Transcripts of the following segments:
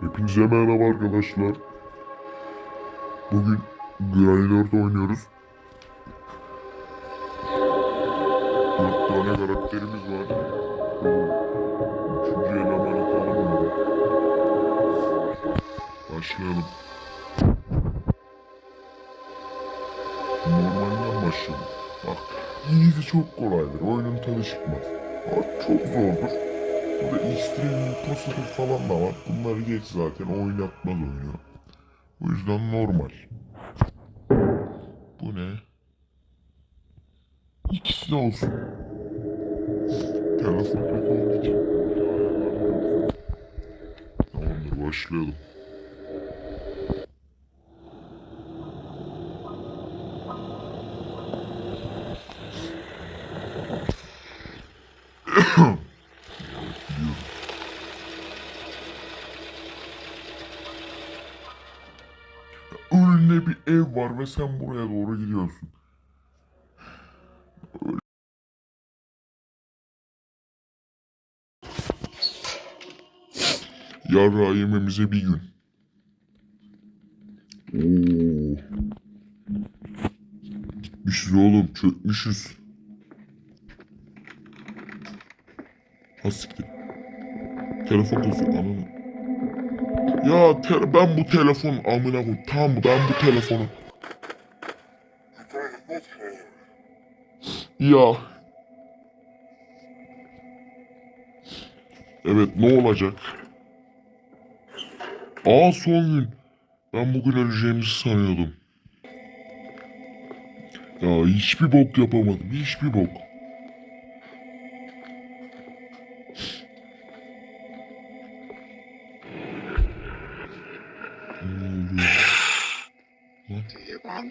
Hepinize merhaba arkadaşlar. Bugün 4 oynuyoruz. Dört tane karakterimiz var. Üçüncü elemanı tanımıyorum. Başlayalım. Normalden başlayalım. Bak, easy çok kolaydır. Oyunun tadı çıkmaz. Bak, çok zordur. Burada extreme impossible falan da var. Bunları geç zaten oynatmaz oyunu. O yüzden normal. Bu ne? İkisi de olsun. Telefon olduğu için. Tamamdır başlayalım. Önünde bir ev var ve sen buraya doğru gidiyorsun. Yarra yememize bir gün. Oo. Gitmişiz oğlum çökmüşüz. Ha siktir. Telefon kasıyor ananı. Ya te- ben bu telefon amına koy. Tamam mı? Ben bu telefonu. Ya. Evet ne olacak? Aa son gün. Ben bugün öleceğimizi sanıyordum. Ya hiçbir bok yapamadım. Hiçbir bok.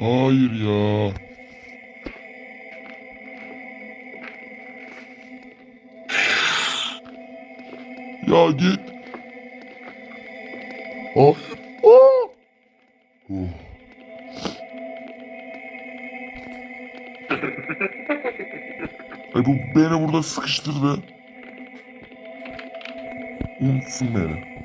Hayır ya. Ya git. Hayır. Aa! Oh. Ay bu beni burada sıkıştırdı. Unutsun beni.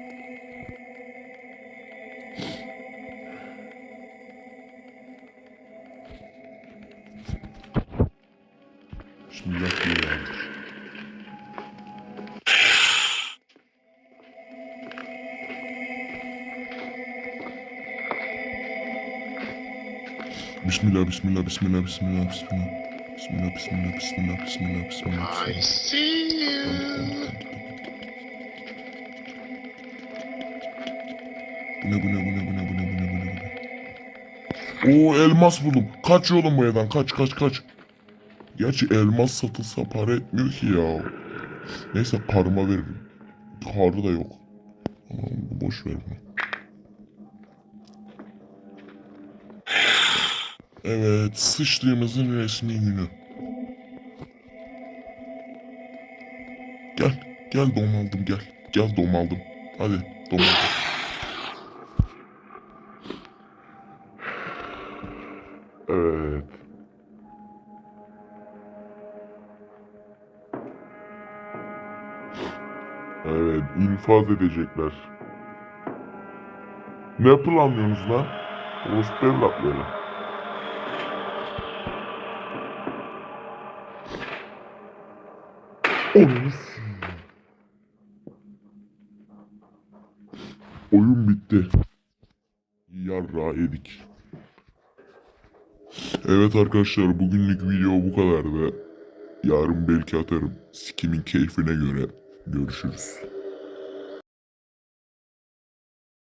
Yazmış. Bismillah, bismillah, bismillah, bismillah, bismillah. Bismillah, bismillah, bismillah, bismillah, bismillah, I see you. Bu ne bu ne bu ne bu ne bu ne bu ne bu ne bu ne? Oo elmas buldum. Kaç oğlum bu evden kaç kaç kaç. Gerçi elmas satılsa para etmiyor ki ya. Neyse karıma veririm. Karı da yok. Ama boş ver bunu. Evet sıçtığımızın resmi günü. Gel gel dom aldım gel. Gel dom aldım. Hadi dom. Evet. Evet, infaz edecekler. Ne planlıyorsunuz lan? Orospu evlatları. S- Oyun bitti. Yarra yedik. Evet arkadaşlar bugünlük video bu kadardı. Yarın belki atarım. Sikimin keyfine göre görüşürüz.